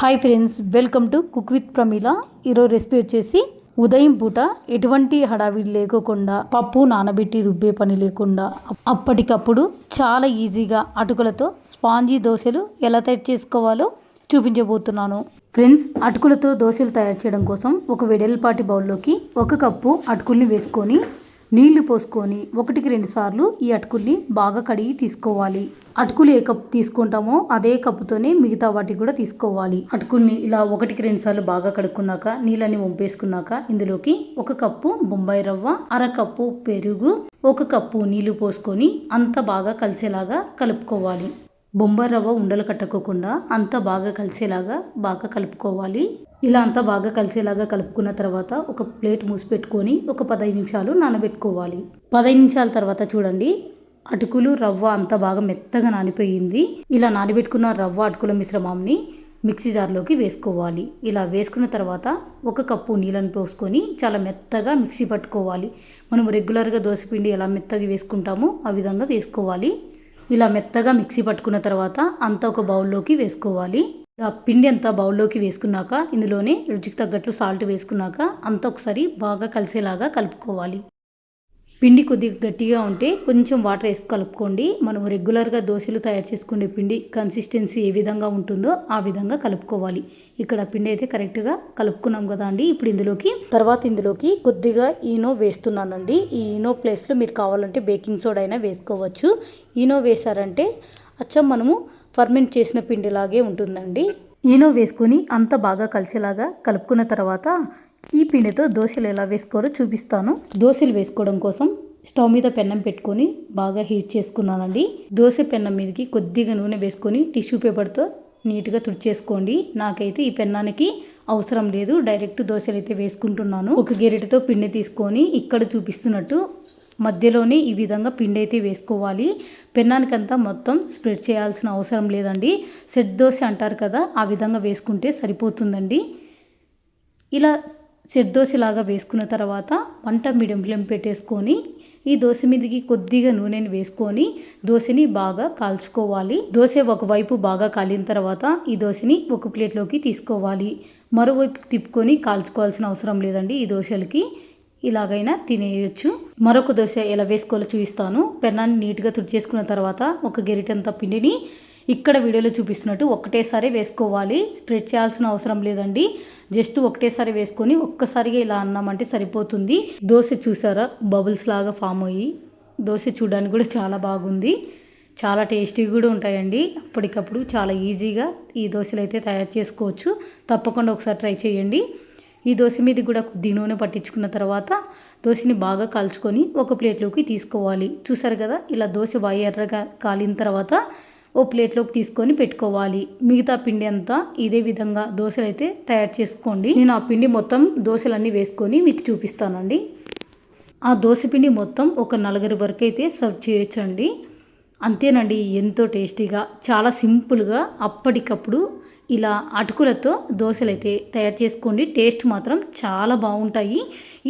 Hi friends welcome to cook with Pramila ఈరోజు recipe వచ్చేసి ఉదయం పూట ఎటువంటి హడావిడి లేకోకుండా పప్పు నానబెట్టి రుబ్బే పని లేకుండా అప్పటికప్పుడు చాలా ఈజీగా అటుకులతో స్పాంజీ దోశలు ఎలా తయారు చేసుకోవాలో చూపించబోతున్నాను. ఫ్రెండ్స్ అటుకులతో దోశలు తయారు చేయడం కోసం ఒక వెడల్పాటి బౌల్లోకి ఒక కప్పు అటుకుల్ని వేసుకొని నీళ్ళు పోసుకొని ఒకటికి రెండు సార్లు ఈ అటుకుల్ని బాగా కడిగి తీసుకోవాలి. అటుకులు ఏ కప్పు తీసుకుంటామో అదే కప్పుతోనే మిగతా వాటికి కూడా తీసుకోవాలి. అటుకుల్ని ఇలా ఒకటికి రెండు సార్లు బాగా కడుక్కున్నాక నీళ్ళని వంపేసుకున్నాక ఇందులోకి ఒక కప్పు బొంబాయి రవ్వ అర కప్పు పెరుగు ఒక కప్పు నీళ్ళు పోసుకొని అంత బాగా కలిసేలాగా కలుపుకోవాలి. బొంబాయి రవ్వ ఉండలు కట్టుకోకుండా అంత బాగా కలిసేలాగా బాగా కలుపుకోవాలి. ఇలా అంతా బాగా కలిసేలాగా కలుపుకున్న తర్వాత ఒక ప్లేట్ మూసిపెట్టుకొని ఒక పదహైదు నిమిషాలు నానబెట్టుకోవాలి. పదహైదు నిమిషాల తర్వాత చూడండి అటుకులు రవ్వ అంతా బాగా మెత్తగా నానిపోయింది. ఇలా నానబెట్టుకున్న రవ్వ అటుకుల మిశ్రమాన్ని మిక్సీ జార్లోకి వేసుకోవాలి. ఇలా వేసుకున్న తర్వాత ఒక కప్పు నీళ్ళని పోసుకొని చాలా మెత్తగా మిక్సీ పట్టుకోవాలి. మనం రెగ్యులర్గా దోశపిండి ఎలా మెత్తగా వేసుకుంటామో ఆ విధంగా వేసుకోవాలి. ఇలా మెత్తగా మిక్సీ పట్టుకున్న తర్వాత అంతా ఒక బౌల్లోకి వేసుకోవాలి. పిండి అంతా బౌల్లోకి వేసుకున్నాక ఇందులోనే రుచికి తగ్గట్లు సాల్ట్ వేసుకున్నాక అంతా ఒకసారి బాగా కలిసేలాగా కలుపుకోవాలి. పిండి కొద్దిగా గట్టిగా ఉంటే కొంచెం వాటర్ వేసి కలుపుకోండి. మనం రెగ్యులర్గా దోశలు తయారు చేసుకునే పిండి కన్సిస్టెన్సీ ఏ విధంగా ఉంటుందో ఆ విధంగా కలుపుకోవాలి. ఇక్కడ పిండి అయితే కరెక్ట్గా కలుపుకున్నాం కదా అండి. ఇప్పుడు ఇందులోకి తర్వాత ఇందులోకి కొద్దిగా ఈనో వేస్తున్నానండి. ఈ ఈనో ప్లేస్లో మీరు కావాలంటే బేకింగ్ సోడా అయినా వేసుకోవచ్చు. ఈనో వేశారంటే అచ్చం మనము ఫర్మెంట్ చేసిన పిండిలాగే ఉంటుందండి. ఈనో వేసుకొని అంత బాగా కలిసేలాగా కలుపుకున్న తర్వాత ఈ పిండితో దోశలు ఎలా వేసుకోవాలో చూపిస్తాను. దోశలు వేసుకోవడం కోసం స్టవ్ మీద పెన్నం పెట్టుకొని బాగా హీట్ చేసుకున్నానండి. దోశ పెన్నం మీదకి కొద్దిగా నూనె వేసుకొని టిష్యూ పేపర్తో నీట్గా తుడిచేసుకోండి. నాకైతే ఈ పెన్నానికి అవసరం లేదు. డైరెక్ట్ దోశలు అయితే వేసుకుంటున్నాను. ఒక గెరిటతో పిండి తీసుకొని ఇక్కడ చూపిస్తున్నట్టు మధ్యలోనే ఈ విధంగా పిండి అయితే వేసుకోవాలి. పెన్నానికంతా మొత్తం స్ప్రెడ్ చేయాల్సిన అవసరం లేదండి. సెట్ దోశ అంటారు కదా ఆ విధంగా వేసుకుంటే సరిపోతుందండి. ఇలా సెట్ దోశలాగా వేసుకున్న తర్వాత వంట మీడియం ఫ్లేమ్ పెట్టేసుకొని ఈ దోశ మీదకి కొద్దిగా నూనెని వేసుకొని దోశని బాగా కాల్చుకోవాలి. దోశ ఒకవైపు బాగా కాలిన తర్వాత ఈ దోశని ఒక ప్లేట్లోకి తీసుకోవాలి. మరోవైపు తిప్పుకొని కాల్చుకోవాల్సిన అవసరం లేదండి ఈ దోశలకి. ఇలాగైనా తినేయచ్చు. మరొక దోశ ఎలా వేసుకోవాలో చూపిస్తాను. పెన్నాన్ని నీట్గా తుడిచేసుకున్న తర్వాత ఒక గెరిటంత పిండిని ఇక్కడ వీడియోలో చూపిస్తున్నట్టు ఒకటేసారి వేసుకోవాలి. స్ప్రెడ్ చేయాల్సిన అవసరం లేదండి. జస్ట్ ఒకటేసారి వేసుకొని ఒక్కసారిగా ఇలా అన్నామంటే సరిపోతుంది. దోశ చూసారా? బబుల్స్ లాగా ఫామ్ అయ్యి దోశ చూడడానికి కూడా చాలా బాగుంది. చాలా టేస్టీగా కూడా ఉంటాయండి. అప్పటికప్పుడు చాలా ఈజీగా ఈ దోశలు అయితే తయారు చేసుకోవచ్చు. తప్పకుండా ఒకసారి ట్రై చేయండి. ఈ దోశ మీద కూడా కొద్ది నూనె పట్టించుకున్న తర్వాత దోశని బాగా కాల్చుకొని ఒక ప్లేట్లోకి తీసుకోవాలి. చూసారు కదా? ఇలా దోశ బాగా ఎర్రగా కాలిన తర్వాత ఓ ప్లేట్లోకి తీసుకొని పెట్టుకోవాలి. మిగతా పిండి అంతా ఇదే విధంగా దోశలు అయితే తయారు చేసుకోండి. నేను ఆ పిండి మొత్తం దోశలన్నీ వేసుకొని మీకు చూపిస్తానండి. ఆ దోశ పిండి మొత్తం ఒక నలుగురు వరకు అయితే సర్వ్ చేయొచ్చండి. అంతేనండి ఎంతో టేస్టీగా చాలా సింపుల్గా అప్పటికప్పుడు ఇలా అటుకులతో దోశలు అయితే తయారు చేసుకోండి. టేస్ట్ మాత్రం చాలా బాగుంటాయి.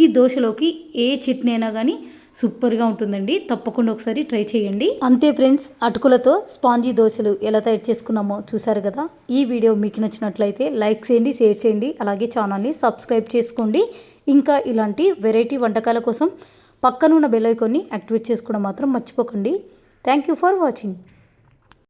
ఈ దోశలోకి ఏ చట్నీ అయినా కానీ సూపర్గా ఉంటుందండి. తప్పకుండా ఒకసారి ట్రై చేయండి. అంతే ఫ్రెండ్స్ అటుకులతో స్పాంజీ దోశలు ఎలా తయారు చేసుకున్నామో చూసారు కదా? ఈ వీడియో మీకు నచ్చినట్లయితే లైక్ చేయండి షేర్ చేయండి అలాగే ఛానల్ని సబ్స్క్రైబ్ చేసుకోండి. ఇంకా ఇలాంటి వెరైటీ వంటకాల కోసం పక్కనున్న బెల్ ఐకాన్ని యాక్టివేట్ చేసుకోవడం మాత్రం మర్చిపోకండి. Thank you for watching.